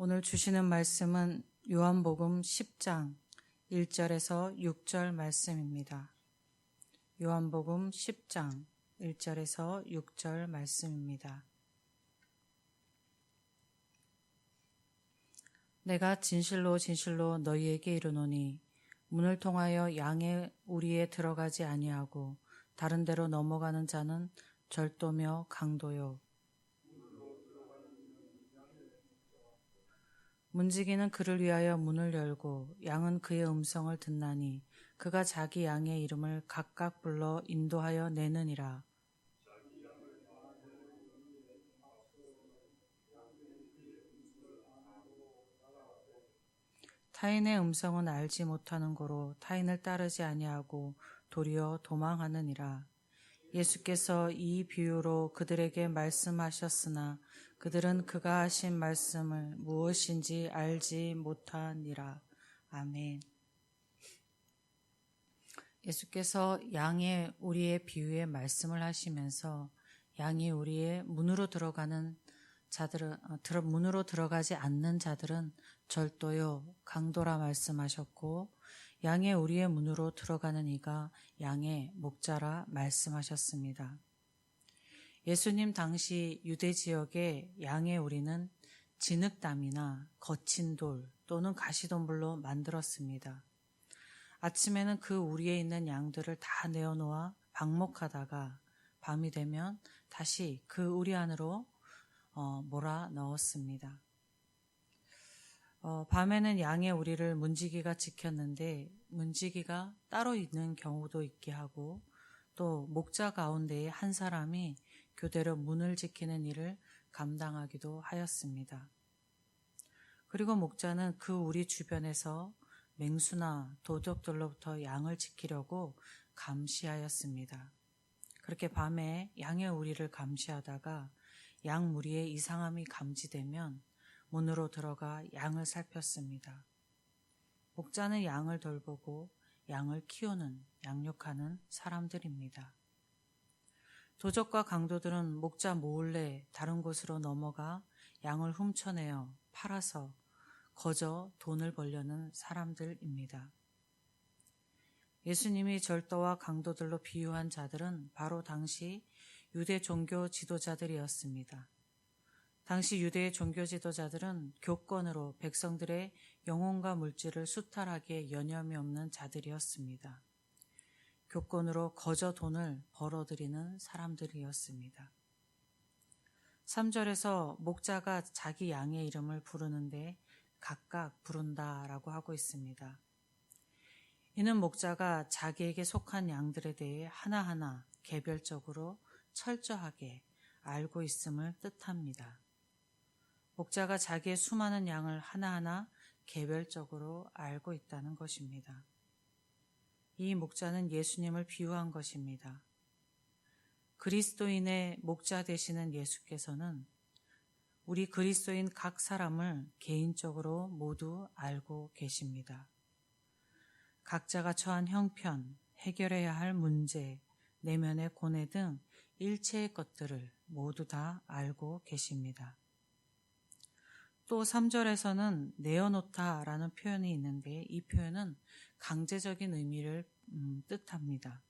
오늘 주시는 말씀은 요한복음 10장 1절에서 6절 말씀입니다. 요한복음 10장 1절에서 6절 말씀입니다. 내가 진실로 진실로 너희에게 이르노니 문을 통하여 양의 우리에 들어가지 아니하고 다른 데로 넘어가는 자는 절도며 강도요 문지기는 그를 위하여 문을 열고 양은 그의 음성을 듣나니 그가 자기 양의 이름을 각각 불러 인도하여 내느니라. 타인의 음성은 알지 못하는 고로 타인을 따르지 아니하고 도리어 도망하느니라. 예수께서 이 비유로 그들에게 말씀하셨으나 그들은 그가 하신 말씀을 무엇인지 알지 못하니라. 아멘. 예수께서 양의 우리의 비유에 말씀을 하시면서 양이 우리의 문으로 들어가는 자들은 어, 문으로 들어가지 않는 자들은 절도요 강도라 말씀하셨고 양의 우리의 문으로 들어가는 이가 양의 목자라 말씀하셨습니다. 예수님 당시 유대 지역의 양의 우리는 진흙담이나 거친 돌 또는 가시덤불로 만들었습니다. 아침에는 그 우리에 있는 양들을 다 내어놓아 방목하다가 밤이 되면 다시 그 우리 안으로 어, 몰아 넣었습니다. 어, 밤에는 양의 우리를 문지기가 지켰는데 문지기가 따로 있는 경우도 있게 하고 또 목자 가운데에 한 사람이 교대로 문을 지키는 일을 감당하기도 하였습니다. 그리고 목자는 그 우리 주변에서 맹수나 도적들로부터 양을 지키려고 감시하였습니다. 그렇게 밤에 양의 우리를 감시하다가 양 무리의 이상함이 감지되면 문으로 들어가 양을 살폈습니다. 목자는 양을 돌보고 양을 키우는, 양육하는 사람들입니다. 도적과 강도들은 목자 몰래 다른 곳으로 넘어가 양을 훔쳐내어 팔아서 거저 돈을 벌려는 사람들입니다. 예수님이 절도와 강도들로 비유한 자들은 바로 당시 유대 종교 지도자들이었습니다. 당시 유대의 종교 지도자들은 교권으로 백성들의 영혼과 물질을 수탈하기에 여념이 없는 자들이었습니다. 교권으로 거저 돈을 벌어들이는 사람들이었습니다. 3절에서 목자가 자기 양의 이름을 부르는데 각각 부른다라고 하고 있습니다. 이는 목자가 자기에게 속한 양들에 대해 하나하나 개별적으로 철저하게 알고 있음을 뜻합니다. 목자가 자기의 수많은 양을 하나하나 개별적으로 알고 있다는 것입니다. 이 목자는 예수님을 비유한 것입니다. 그리스도인의 목자 되시는 예수께서는 우리 그리스도인 각 사람을 개인적으로 모두 알고 계십니다. 각자가 처한 형편, 해결해야 할 문제, 내면의 고뇌 등 일체의 것들을 모두 다 알고 계십니다. 또 3절에서는 내어놓다 라는 표현이 있는데 이 표현은 강제적인 의미를 음, 뜻합니다.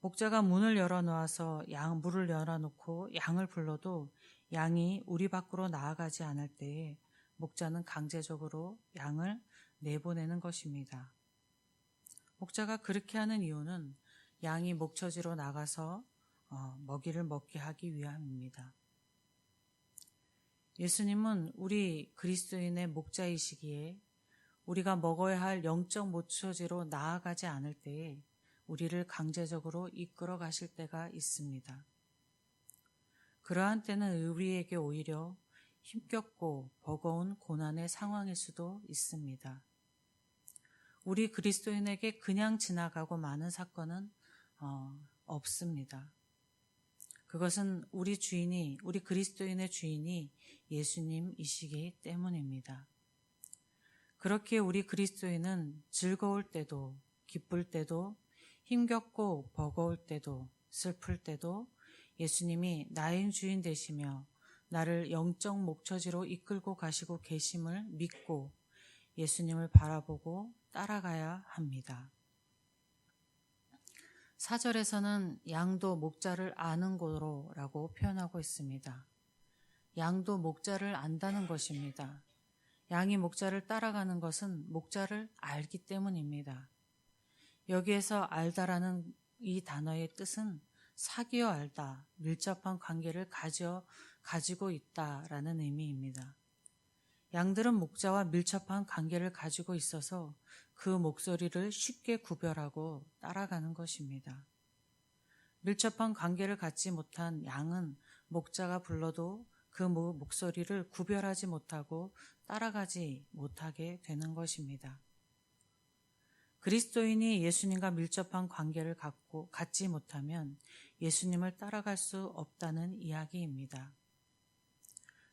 목자가 문을 열어놓아서 양, 물을 열어놓고 양을 불러도 양이 우리 밖으로 나아가지 않을 때에 목자는 강제적으로 양을 내보내는 것입니다. 목자가 그렇게 하는 이유는 양이 목처지로 나가서 어, 먹이를 먹게 하기 위함입니다. 예수님은 우리 그리스도인의 목자이시기에 우리가 먹어야 할 영적 목처지로 나아가지 않을 때에 우리를 강제적으로 이끌어 가실 때가 있습니다. 그러한 때는 우리에게 오히려 힘겹고 버거운 고난의 상황일 수도 있습니다. 우리 그리스도인에게 그냥 지나가고 많은 사건은 어, 없습니다. 그것은 우리 주인이, 우리 그리스도인의 주인이 예수님이시기 때문입니다. 그렇게 우리 그리스도인은 즐거울 때도, 기쁠 때도, 힘겹고 버거울 때도, 슬플 때도 예수님이 나의 주인 되시며 나를 영적 목처지로 이끌고 가시고 계심을 믿고 예수님을 바라보고 따라가야 합니다. 사절에서는 양도 목자를 아는 고로라고 표현하고 있습니다. 양도 목자를 안다는 것입니다. 양이 목자를 따라가는 것은 목자를 알기 때문입니다. 여기에서 알다라는 이 단어의 뜻은 사귀어 알다, 밀접한 관계를 가져, 가지고 있다라는 의미입니다. 양들은 목자와 밀접한 관계를 가지고 있어서 그 목소리를 쉽게 구별하고 따라가는 것입니다. 밀접한 관계를 갖지 못한 양은 목자가 불러도 그 목소리를 구별하지 못하고 따라가지 못하게 되는 것입니다. 그리스도인이 예수님과 밀접한 관계를 갖고 갖지 못하면 예수님을 따라갈 수 없다는 이야기입니다.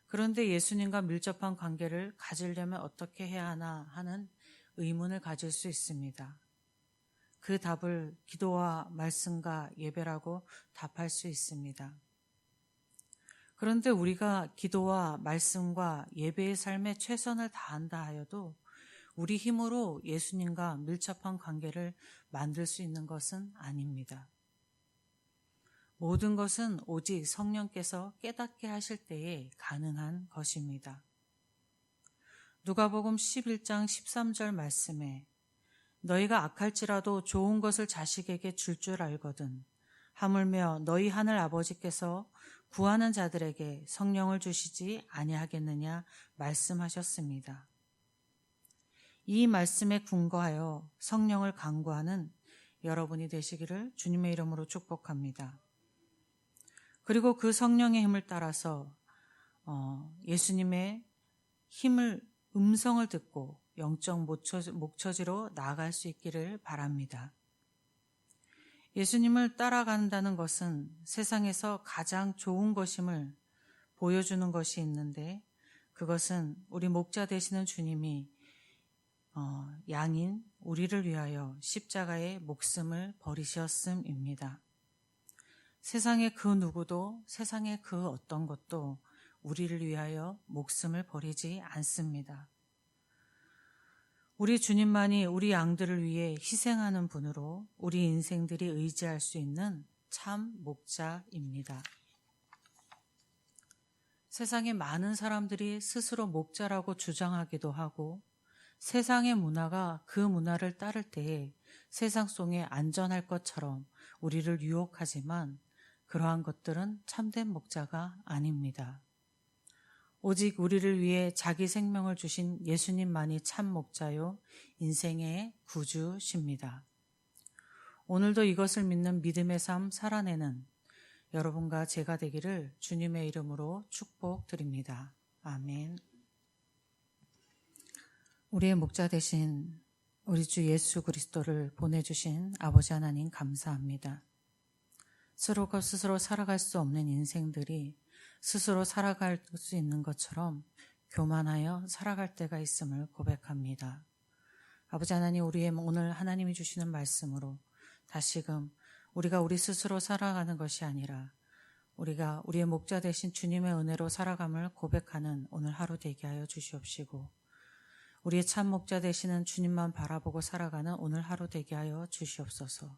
그런데 예수님과 밀접한 관계를 가지려면 어떻게 해야 하나 하는 의문을 가질 수 있습니다. 그 답을 기도와 말씀과 예배라고 답할 수 있습니다. 그런데 우리가 기도와 말씀과 예배의 삶에 최선을 다한다 하여도 우리 힘으로 예수님과 밀접한 관계를 만들 수 있는 것은 아닙니다. 모든 것은 오직 성령께서 깨닫게 하실 때에 가능한 것입니다. 누가복음 11장 13절 말씀에 너희가 악할지라도 좋은 것을 자식에게 줄줄 줄 알거든 하물며 너희 하늘 아버지께서 구하는 자들에게 성령을 주시지 아니하겠느냐 말씀하셨습니다. 이 말씀에 근거하여 성령을 강구하는 여러분이 되시기를 주님의 이름으로 축복합니다. 그리고 그 성령의 힘을 따라서 어, 예수님의 힘을 음성을 듣고 영적 목처지로 나아갈 수 있기를 바랍니다. 예수님을 따라간다는 것은 세상에서 가장 좋은 것임을 보여주는 것이 있는데 그것은 우리 목자 되시는 주님이 어, 양인 우리를 위하여 십자가의 목숨을 버리셨음입니다. 세상의 그 누구도 세상의 그 어떤 것도 우리를 위하여 목숨을 버리지 않습니다. 우리 주님만이 우리 양들을 위해 희생하는 분으로 우리 인생들이 의지할 수 있는 참 목자입니다. 세상에 많은 사람들이 스스로 목자라고 주장하기도 하고 세상의 문화가 그 문화를 따를 때에 세상 속에 안전할 것처럼 우리를 유혹하지만 그러한 것들은 참된 목자가 아닙니다. 오직 우리를 위해 자기 생명을 주신 예수님만이 참 목자요, 인생의 구주십니다. 오늘도 이것을 믿는 믿음의 삶 살아내는 여러분과 제가 되기를 주님의 이름으로 축복드립니다. 아멘. 우리의 목자 되신 우리 주 예수 그리스도를 보내주신 아버지 하나님 감사합니다. 스스로가 스스로 살아갈 수 없는 인생들이 스스로 살아갈 수 있는 것처럼 교만하여 살아갈 때가 있음을 고백합니다. 아버지 하나님, 우리의 오늘 하나님이 주시는 말씀으로 다시금 우리가 우리 스스로 살아가는 것이 아니라 우리가 우리의 목자 되신 주님의 은혜로 살아감을 고백하는 오늘 하루 되게 하여 주시옵시고 우리의 참 목자 되시는 주님만 바라보고 살아가는 오늘 하루 되게 하여 주시옵소서.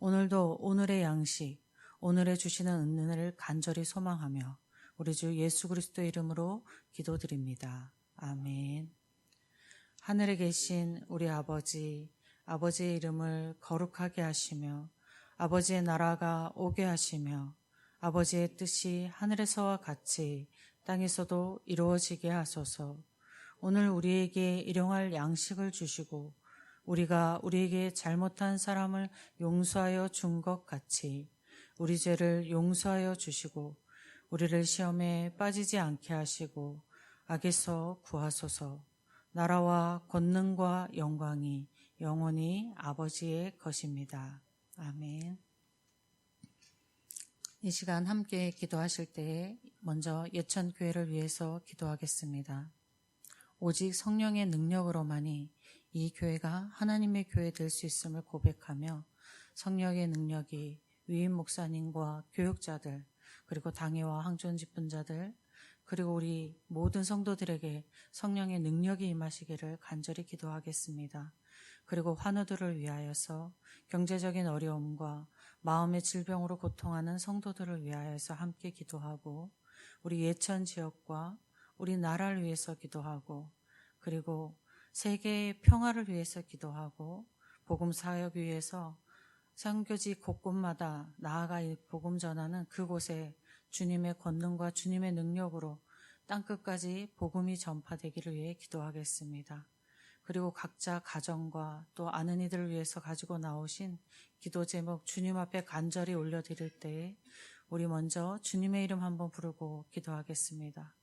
오늘도 오늘의 양식, 오늘의 주시는 은혜를 간절히 소망하며 우리 주 예수 그리스도 이름으로 기도드립니다. 아멘. 하늘에 계신 우리 아버지, 아버지의 이름을 거룩하게 하시며 아버지의 나라가 오게 하시며 아버지의 뜻이 하늘에서와 같이 땅에서도 이루어지게 하소서. 오늘 우리에게 일용할 양식을 주시고 우리가 우리에게 잘못한 사람을 용서하여 준 것 같이 우리 죄를 용서하여 주시고 우리를 시험에 빠지지 않게 하시고 악에서 구하소서 나라와 권능과 영광이 영원히 아버지의 것입니다. 아멘. 이 시간 함께 기도하실 때 먼저 예천교회를 위해서 기도하겠습니다. 오직 성령의 능력으로만이 이 교회가 하나님의 교회 될 수 있음을 고백하며 성령의 능력이 위임 목사님과 교육자들 그리고 당회와 항존 집분자들 그리고 우리 모든 성도들에게 성령의 능력이 임하시기를 간절히 기도하겠습니다. 그리고 환우들을 위하여서 경제적인 어려움과 마음의 질병으로 고통하는 성도들을 위하여서 함께 기도하고 우리 예천 지역과 우리 나라를 위해서 기도하고 그리고 세계의 평화를 위해서 기도하고 복음 사역 위해서 선교지 곳곳마다 나아가 복음 전하는 그곳에 주님의 권능과 주님의 능력으로 땅끝까지 복음이 전파되기를 위해 기도하겠습니다. 그리고 각자 가정과 또 아는 이들을 위해서 가지고 나오신 기도 제목 주님 앞에 간절히 올려드릴 때에 우리 먼저 주님의 이름 한번 부르고 기도하겠습니다.